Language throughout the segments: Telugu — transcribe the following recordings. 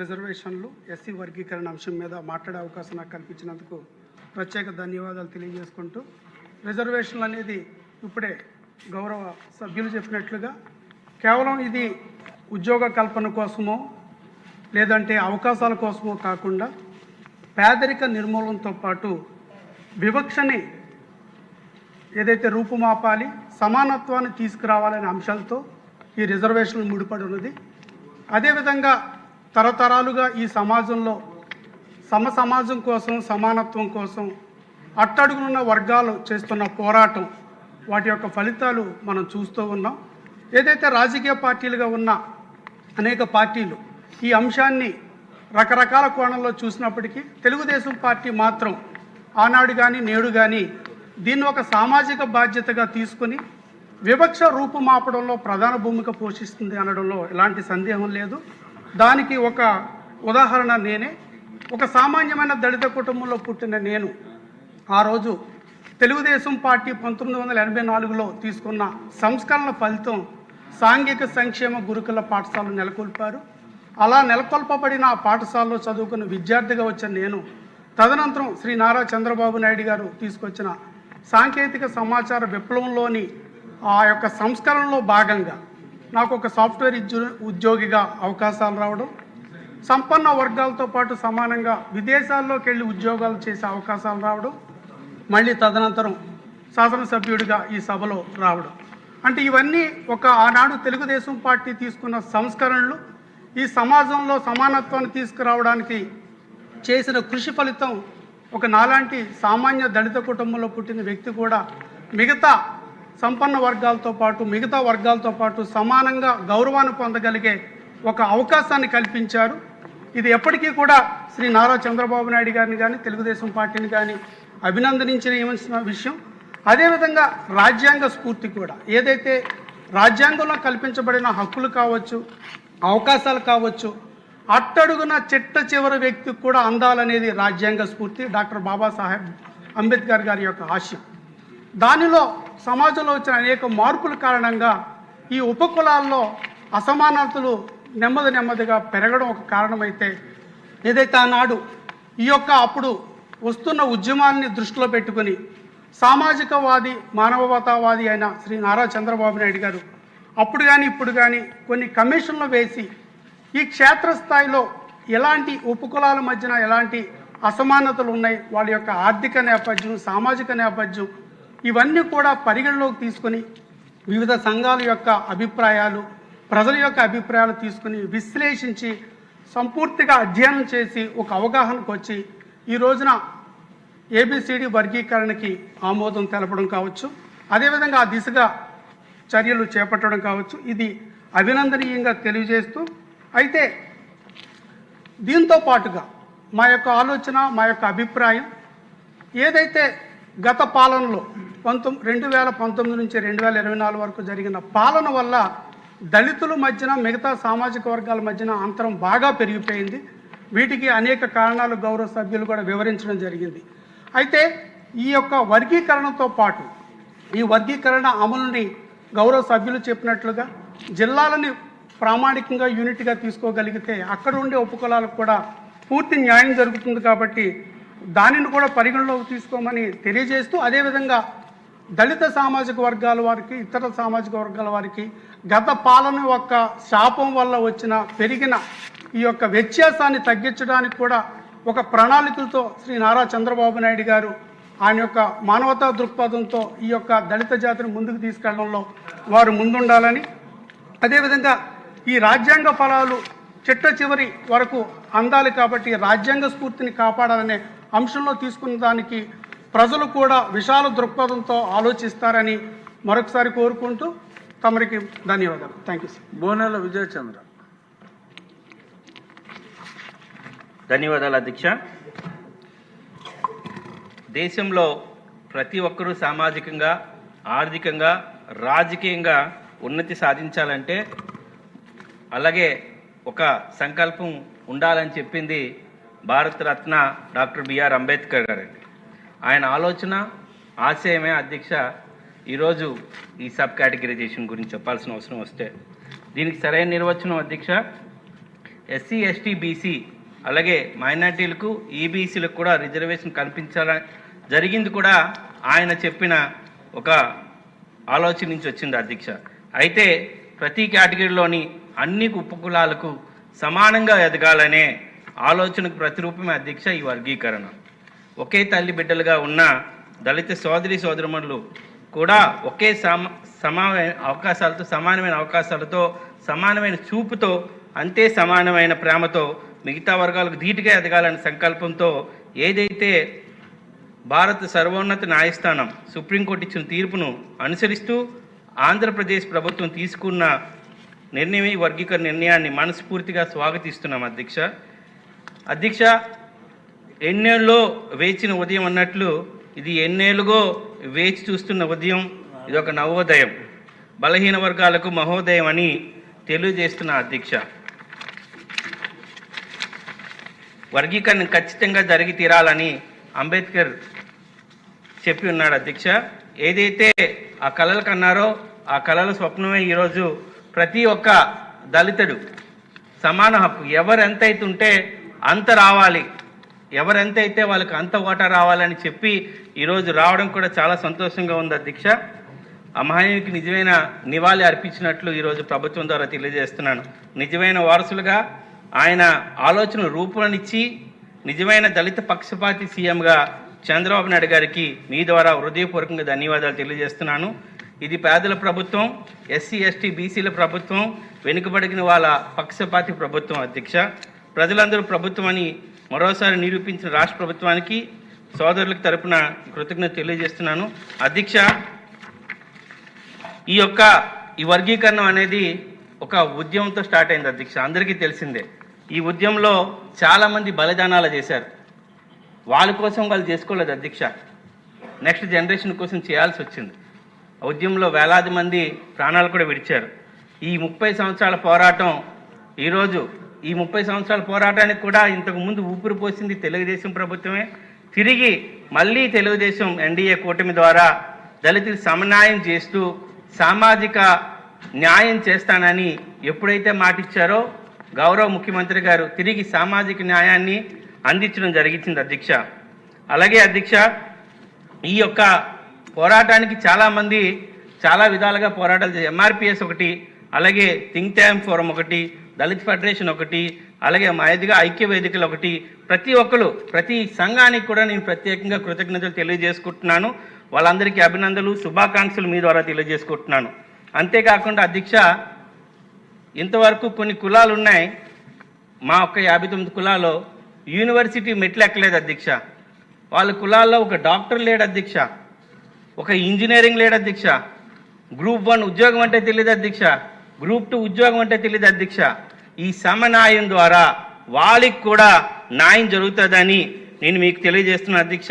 రిజర్వేషన్లు ఎస్సీ వర్గీకరణ అంశం మీద మాట్లాడే అవకాశం నాకు కల్పించినందుకు ప్రత్యేక ధన్యవాదాలు తెలియజేసుకుంటూ రిజర్వేషన్లు అనేది ఇప్పుడే గౌరవ సభ్యులు చెప్పినట్లుగా కేవలం ఇది ఉద్యోగ కల్పన కోసమో లేదంటే అవకాశాల కోసమో కాకుండా పేదరిక నిర్మూలనతో పాటు వివక్షని ఏదైతే రూపుమాపాలి సమానత్వాన్ని తీసుకురావాలనే అంశాలతో ఈ రిజర్వేషన్లు ముడిపడి ఉన్నది. అదేవిధంగా తరతరాలుగా ఈ సమాజంలో సమ సమాజం కోసం సమానత్వం కోసం అట్టడుగునున్న వర్గాలు చేస్తున్న పోరాటం వాటి యొక్క ఫలితాలు మనం చూస్తూ ఉన్నాం. ఏదైతే రాజకీయ పార్టీలుగా ఉన్న అనేక పార్టీలు ఈ అంశాన్ని రకరకాల కోణంలో చూసినప్పటికీ తెలుగుదేశం పార్టీ మాత్రం ఆనాడు కానీ నేడు కానీ దీన్ని ఒక సామాజిక బాధ్యతగా తీసుకొని వివక్ష రూపుమాపడంలో ప్రధాన భూమిక పోషిస్తుంది అనడంలో ఎలాంటి సందేహం లేదు. దానికి ఒక ఉదాహరణ నేనే. ఒక సామాన్యమైన దళిత కుటుంబంలో పుట్టిన నేను ఆ రోజు తెలుగుదేశం పార్టీ పంతొమ్మిది వందల ఎనభై నాలుగులో తీసుకున్న సంస్కరణ ఫలితం సాంఘిక సంక్షేమ గురుకుల పాఠశాలను నెలకొల్పారు. అలా నెలకొల్పబడిన ఆ పాఠశాలలో చదువుకున్న విద్యార్థిగా వచ్చిన నేను తదనంతరం శ్రీ నారా చంద్రబాబు నాయుడు గారు తీసుకొచ్చిన సాంకేతిక సమాచార విప్లవంలోని ఆ యొక్క సంస్కరణలో భాగంగా నాకు ఒక సాఫ్ట్వేర్ ఉద్యోగిగా అవకాశాలు రావడం సంపన్న వర్గాలతో పాటు సమానంగా విదేశాల్లోకి వెళ్ళి ఉద్యోగాలు చేసే అవకాశాలు రావడం మళ్ళీ తదనంతరం శాసనసభ్యుడిగా ఈ సభలో రావడం. అంటే ఇవన్నీ ఒక ఆనాడు తెలుగుదేశం పార్టీ తీసుకున్న సంస్కరణలు ఈ సమాజంలో సమానత్వాన్ని తీసుకురావడానికి చేసిన కృషి ఫలితం ఒక నాలాంటి సామాన్య దళిత కుటుంబంలో పుట్టిన వ్యక్తి కూడా మిగతా సంపన్న వర్గాలతో పాటు మిగతా వర్గాలతో పాటు సమానంగా గౌరవాన్ని పొందగలిగే ఒక అవకాశాన్ని కల్పించారు. ఇది ఎప్పటికీ కూడా శ్రీ నారా చంద్రబాబు నాయుడు గారిని కానీ తెలుగుదేశం పార్టీని కానీ అభినందించిన విషయం? అదేవిధంగా రాజ్యాంగ స్ఫూర్తి కూడా. ఏదైతే రాజ్యాంగంలో కల్పించబడిన హక్కులు కావచ్చు అవకాశాలు కావచ్చు అట్టడుగున చిట్ట చివరి వ్యక్తికి కూడా అందాలనేది రాజ్యాంగ స్ఫూర్తి. డాక్టర్ బాబాసాహెబ్ అంబేద్కర్ గారి యొక్క ఆశయం. దానిలో సమాజంలో వచ్చిన అనేక మార్పుల కారణంగా ఈ ఉపకులాల్లో అసమానతలు నెమ్మది నెమ్మదిగా పెరగడం ఒక కారణమైతే ఏదైతే ఆనాడు ఈ యొక్క అప్పుడు వస్తున్న ఉద్యమాన్ని దృష్టిలో పెట్టుకొని సామాజికవాది మానవతావాది అయిన శ్రీ నారా చంద్రబాబు నాయుడు గారు అప్పుడు కానీ ఇప్పుడు కానీ కొన్ని కమిషన్లు వేసి ఈ క్షేత్రస్థాయిలో ఎలాంటి ఉపకులాల మధ్యన ఎలాంటి అసమానతలు ఉన్నాయి వాళ్ళ యొక్క ఆర్థిక నేపథ్యం సామాజిక నేపథ్యం ఇవన్నీ కూడా పరిగణలోకి తీసుకొని వివిధ సంఘాల యొక్క అభిప్రాయాలు ప్రజల యొక్క అభిప్రాయాలు తీసుకుని విశ్లేషించి సంపూర్తిగా అధ్యయనం చేసి ఒక అవగాహనకు వచ్చి ఈ రోజున ఏబిసిడి వర్గీకరణకి ఆమోదం తెలపడం కావచ్చు. అదేవిధంగా ఆ దిశగా చర్యలు చేపట్టడం కావచ్చు. ఇది అభినందనీయంగా తెలియజేస్తూ అయితే దీంతో పాటుగా మా యొక్క ఆలోచన మా యొక్క అభిప్రాయం ఏదైతే గత పాలనలో పంతొమ్మిది రెండు వేల పంతొమ్మిది నుంచి రెండు వేల ఇరవై నాలుగు వరకు జరిగిన పాలన వల్ల దళితుల మధ్యన మిగతా సామాజిక వర్గాల మధ్యన అంతరం బాగా పెరిగిపోయింది. వీటికి అనేక కారణాలు గౌరవ సభ్యులు కూడా వివరించడం జరిగింది. అయితే ఈ యొక్క వర్గీకరణతో పాటు ఈ వర్గీకరణ అమలుని గౌరవ సభ్యులు చెప్పినట్లుగా జిల్లాలని ప్రామాణికంగా యూనిట్గా తీసుకోగలిగితే అక్కడ ఉండే ఉపకులాలకు కూడా పూర్తి న్యాయం జరుగుతుంది కాబట్టి దానిని కూడా పరిగణలోకి తీసుకోమని తెలియజేస్తూ అదేవిధంగా దళిత సామాజిక వర్గాల వారికి ఇతర సామాజిక వర్గాల వారికి గత పాలన యొక్క శాపం వల్ల వచ్చిన పెరిగిన ఈ యొక్క వ్యత్యాసాన్ని తగ్గించడానికి కూడా ఒక ప్రణాళికలతో శ్రీ నారా చంద్రబాబు నాయుడు గారు ఆయన యొక్క మానవతా దృక్పథంతో ఈ యొక్క దళిత జాతిని ముందుకు తీసుకెళ్ళడంలో వారు ముందుండాలని అదేవిధంగా ఈ రాజ్యాంగ ఫలాలు చిట్ట చివరి వరకు అందాలి కాబట్టి రాజ్యాంగ స్ఫూర్తిని కాపాడాలనే అంశంలో తీసుకున్న దానికి ప్రజలు కూడా విశాల దృక్పథంతో ఆలోచిస్తారని మరొకసారి కోరుకుంటూ తమరికి ధన్యవాదాలు. థ్యాంక్ యూ సార్ బోనాల విజయచంద్ర. ధన్యవాదాలు అధ్యక్ష. దేశంలో ప్రతి ఒక్కరూ సామాజికంగా ఆర్థికంగా రాజకీయంగా ఉన్నతి సాధించాలంటే అలాగే ఒక సంకల్పం ఉండాలని చెప్పింది భారతరత్న డాక్టర్ బిఆర్ అంబేద్కర్ గారండి. ఆయన ఆలోచన ఆశయమే అధ్యక్ష. ఈరోజు ఈ సబ్ కేటగిరైజేషన్ గురించి చెప్పాల్సిన అవసరం వస్తే. దీనికి సరైన నిర్వచనం అధ్యక్ష. ఎస్సీ ఎస్టీ బీసీ అలాగే మైనార్టీలకు ఈబీసీలకు కూడా రిజర్వేషన్ కల్పించాల జరిగింది కూడా ఆయన చెప్పిన ఒక ఆలోచన నుంచి వచ్చింది అధ్యక్ష. అయితే ప్రతి కేటగిరీలోని అన్ని ఉపకులాలకు సమానంగా ఎదగాలనే ఆలోచనకు ప్రతిరూపమే అధ్యక్ష ఈ వర్గీకరణ. ఒకే తల్లి బిడ్డలుగా ఉన్న దళిత సోదరి సోదరుమణులు కూడా ఒకే సమ సమానమైన అవకాశాలతో సమానమైన అవకాశాలతో సమానమైన చూపుతో అంతే సమానమైన ప్రేమతో మిగతా వర్గాలకు ధీటుగా ఎదగాలనే సంకల్పంతో ఏదైతే భారత సర్వోన్నత న్యాయస్థానం సుప్రీంకోర్టు ఇచ్చిన తీర్పును అనుసరిస్తూ ఆంధ్రప్రదేశ్ ప్రభుత్వం తీసుకున్న నిర్ణయం వర్గీకరణ నిర్ణయాన్ని మనస్ఫూర్తిగా స్వాగతిస్తున్నాం అధ్యక్ష. అధ్యక్ష ఎన్నేళ్ళలో వేచిన ఉదయం అన్నట్లు ఇది ఎన్నేళ్ళుగో వేచి చూస్తున్న ఉదయం. ఇది ఒక నవోదయం. బలహీన వర్గాలకు మహోదయం అని తెలియజేస్తున్న అధ్యక్ష వర్గీకరణ ఖచ్చితంగా జరిగి తీరాలని అంబేద్కర్ చెప్పి ఉన్నాడు అధ్యక్ష. ఏదైతే ఆ కళలు కన్నారో ఆ కళల స్వప్నమే ఈరోజు ప్రతి ఒక్క దళితుడు సమాన హక్కు. ఎవరు ఎంత ఉంటే అంత రావాలి. ఎవరెంత అయితే వాళ్ళకి అంత ఓటా రావాలని చెప్పి ఈరోజు రావడం కూడా చాలా సంతోషంగా ఉంది అధ్యక్ష. ఆ మహనీయునికి నిజమైన నివాళి అర్పించినట్లు ఈరోజు ప్రభుత్వం ద్వారా తెలియజేస్తున్నాను. నిజమైన వారసులుగా ఆయన ఆలోచన రూపొందించి నిజమైన దళిత పక్షపాతి సీఎంగా చంద్రబాబు నాయుడు గారికి మీ ద్వారా హృదయపూర్వకంగా ధన్యవాదాలు తెలియజేస్తున్నాను. ఇది పేదల ప్రభుత్వం ఎస్సీ ఎస్టీ బీసీల ప్రభుత్వం వెనుకబడిన వాళ్ళ పక్షపాతి ప్రభుత్వం అధ్యక్ష. ప్రజలందరూ ప్రభుత్వం అని మరోసారి నిరూపించిన రాష్ట్ర ప్రభుత్వానికి సోదరులకు తరపున కృతజ్ఞత తెలియజేస్తున్నాను. అధ్యక్ష ఈ యొక్క ఈ వర్గీకరణ అనేది ఒక ఉద్యమంతో స్టార్ట్ అయింది అధ్యక్ష. అందరికీ తెలిసిందే. ఈ ఉద్యమంలో చాలామంది బలిదానాలు చేశారు. వాళ్ళ కోసం వాళ్ళు చేసుకోలేదు అధ్యక్ష. నెక్స్ట్ జనరేషన్ కోసం చేయాల్సి వచ్చింది. ఉద్యమంలో వేలాది మంది ప్రాణాలు కూడా విడిచారు. ఈ ముప్పై సంవత్సరాల పోరాటం ఈరోజు ఈ ముప్పై సంవత్సరాల పోరాటానికి కూడా ఇంతకు ముందు ఊపిరి పోసింది తెలుగుదేశం ప్రభుత్వమే. తిరిగి మళ్ళీ తెలుగుదేశం ఎన్డీఏ కూటమి ద్వారా దళితులు సమన్యాయం చేస్తూ సామాజిక న్యాయం చేస్తానని ఎప్పుడైతే మాటిచ్చారో గౌరవ ముఖ్యమంత్రి గారు తిరిగి సామాజిక న్యాయాన్ని అందించడం జరిగించింది అధ్యక్ష. అలాగే అధ్యక్ష ఈ యొక్క పోరాటానికి చాలామంది చాలా విధాలుగా పోరాటాలు ఎంఆర్పిఎస్ ఒకటి అలాగే థింక్ ట్యాంక్ ఫోరం ఒకటి దళిత్ ఫెడరేషన్ ఒకటి అలాగే మా ఎదుగా ఐక్య వేదికలు ఒకటి. ప్రతి ఒక్కరు ప్రతి సంఘానికి కూడా నేను ప్రత్యేకంగా కృతజ్ఞతలు తెలియజేసుకుంటున్నాను. వాళ్ళందరికీ అభినందనలు శుభాకాంక్షలు మీ ద్వారా తెలియజేసుకుంటున్నాను. అంతేకాకుండా అధ్యక్ష ఇంతవరకు కొన్ని కులాలు ఉన్నాయి. మా ఒక్క యాభై తొమ్మిది కులాల్లో యూనివర్సిటీ మెట్లు ఎక్కలేదు అధ్యక్ష. వాళ్ళ కులాల్లో ఒక డాక్టర్ లేడు అధ్యక్ష. ఒక ఇంజనీరింగ్ లేడు అధ్యక్ష. గ్రూప్ వన్ ఉద్యోగం అంటే తెలియదు అధ్యక్ష. గ్రూప్ టూ ఉద్యోగం అంటే తెలియదు అధ్యక్ష. ఈ సమన్యాయం ద్వారా వాళ్ళకి కూడా న్యాయం జరుగుతుందని నేను మీకు తెలియజేస్తున్నా అధ్యక్ష.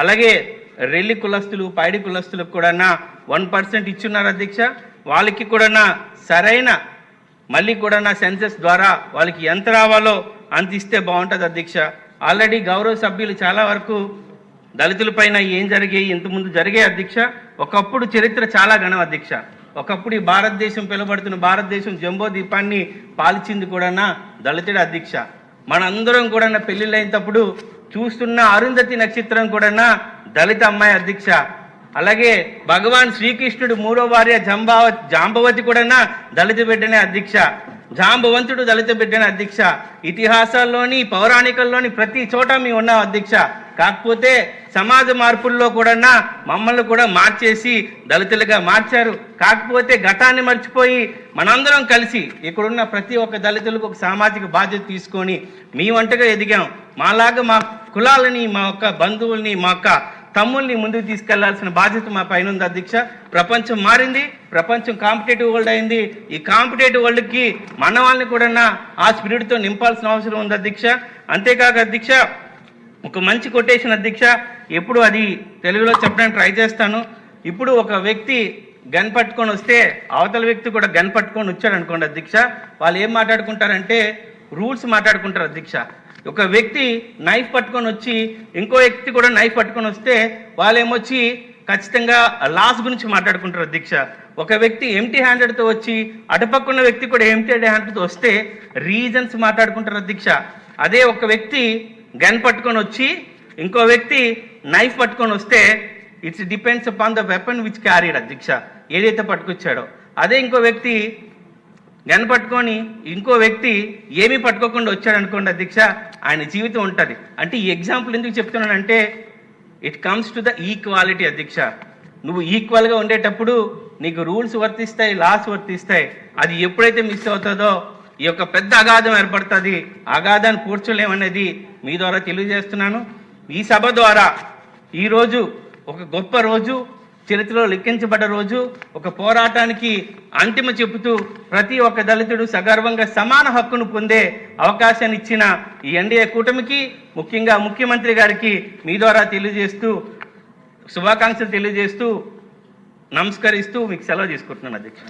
అలాగే రెల్లి కులస్తులు పైడి కులస్తులకు కూడా వన్ పర్సెంట్ ఇచ్చున్నారు అధ్యక్ష. వాళ్ళకి కూడా సరైన మళ్ళీ కూడా నా సెన్సెస్ ద్వారా వాళ్ళకి ఎంత రావాలో అంత ఇస్తే బాగుంటుంది అధ్యక్ష. ఆల్రెడీ గౌరవ సభ్యులు చాలా వరకు దళితులపైన ఏం జరిగాయి ఇంతకుముందు జరిగే అధ్యక్ష. ఒకప్పుడు చరిత్ర చాలా ఘనం అధ్యక్ష. ఒకప్పుడు ఈ భారతదేశం పిలువబడుతున్న భారతదేశం జంబో దీపాన్ని పాలిచింది కూడా దళితుడు అధ్యక్ష. మనందరం కూడా పెళ్ళిళ్ళైనప్పుడు చూస్తున్న అరుంధతి నక్షత్రం కూడా దళిత అమ్మాయి అధ్యక్ష. అలాగే భగవాన్ శ్రీకృష్ణుడు మూడో భార్య జంబావ జాంబవతి కూడా దళిత బిడ్డనే అధ్యక్ష. జాంబవంతుడు దళిత బిడ్డనే అధ్యక్ష. ఇతిహాసాల్లోని పౌరాణికల్లోని ప్రతి చోట మీ ఉన్న అధ్యక్ష. కాకపోతే సమాజ మార్పుల్లో కూడా మమ్మల్ని కూడా మార్చేసి దళితులుగా మార్చారు. కాకపోతే గతాన్ని మర్చిపోయి మనందరం కలిసి ఇక్కడున్న ప్రతి ఒక్క దళితులకు ఒక సామాజిక బాధ్యత తీసుకొని మీ వంటగా ఎదిగాం. మాలాగా మా కులాలని మా యొక్క బంధువుల్ని మా యొక్క తమ్ముల్ని ముందుకు తీసుకెళ్ళాల్సిన బాధ్యత మా పైన ఉంది అధ్యక్ష. ప్రపంచం మారింది ప్రపంచం కాంపిటేటివ్ వరల్డ్ అయింది. ఈ కాంపిటేటివ్ వరల్డ్కి మన వాళ్ళని కూడా ఆ స్పిరిట్తో నింపాల్సిన అవసరం ఉంది అధ్యక్ష. అంతేకాక అధ్యక్ష ఒక మంచి కొటేషన్ అధ్యక్ష ఎప్పుడు అది తెలుగులో చెప్పడానికి ట్రై చేస్తాను. ఇప్పుడు ఒక వ్యక్తి గన్ పట్టుకొని వస్తే అవతల వ్యక్తి కూడా గన్ పట్టుకొని వచ్చాడు అనుకోండి అధ్యక్ష. వాళ్ళు ఏం మాట్లాడుకుంటారంటే రూల్స్ మాట్లాడుకుంటారు అధ్యక్ష. ఒక వ్యక్తి నైఫ్ పట్టుకొని వచ్చి ఇంకో వ్యక్తి కూడా నైఫ్ పట్టుకొని వస్తే వాళ్ళేమొచ్చి ఖచ్చితంగా లాస్ గురించి మాట్లాడుకుంటారు అధ్యక్ష. ఒక వ్యక్తి ఎంటీ హ్యాండెడ్తో వచ్చి అటుపక్కున్న వ్యక్తి కూడా ఎంటీ హ్యాండెడ్తో వస్తే రీజన్స్ మాట్లాడుకుంటారు అధ్యక్ష. అదే ఒక వ్యక్తి గన్ పట్టుకొని వచ్చి ఇంకో వ్యక్తి నైఫ్ పట్టుకొని వస్తే it's depends upon the weapon which carried అధ్యక్ష. ఏదైతే పట్టుకొచ్చాడో. అదే ఇంకో వ్యక్తి గన్ పట్టుకొని ఇంకో వ్యక్తి ఏమీ పట్టుకోకుండా వచ్చాడు అనుకోండి అధ్యక్ష ఆయన జీవితం ఉంటుంది. అంటే ఈ ఎగ్జాంపుల్ ఎందుకు చెప్తున్నానంటే it comes to the equality అధ్యక్ష. నువ్వు ఈక్వల్గా ఉండేటప్పుడు నీకు రూల్స్ వర్తిస్తాయి లాస్ వర్తిస్తాయి. అది ఎప్పుడైతే మిస్ అవుతుందో ఈ యొక్క పెద్ద అగాధం ఏర్పడుతుంది. అగాధాన్ని పూడ్చలేమనేది మీ ద్వారా తెలియజేస్తున్నాను. ఈ సభ ద్వారా ఈరోజు ఒక గొప్ప రోజు చరిత్రలో లెక్కించబడ్డ రోజు. ఒక పోరాటానికి అంతిమ చెబుతూ ప్రతి ఒక్క దళితుడు సగర్వంగా సమాన హక్కును పొందే అవకాశాన్ని ఇచ్చిన ఈ ఎన్డీఏ కూటమికి ముఖ్యంగా ముఖ్యమంత్రి గారికి మీ ద్వారా తెలియజేస్తూ శుభాకాంక్షలు తెలియజేస్తూ నమస్కరిస్తూ మీకు సెలవు తీసుకుంటున్నాను అధ్యక్ష.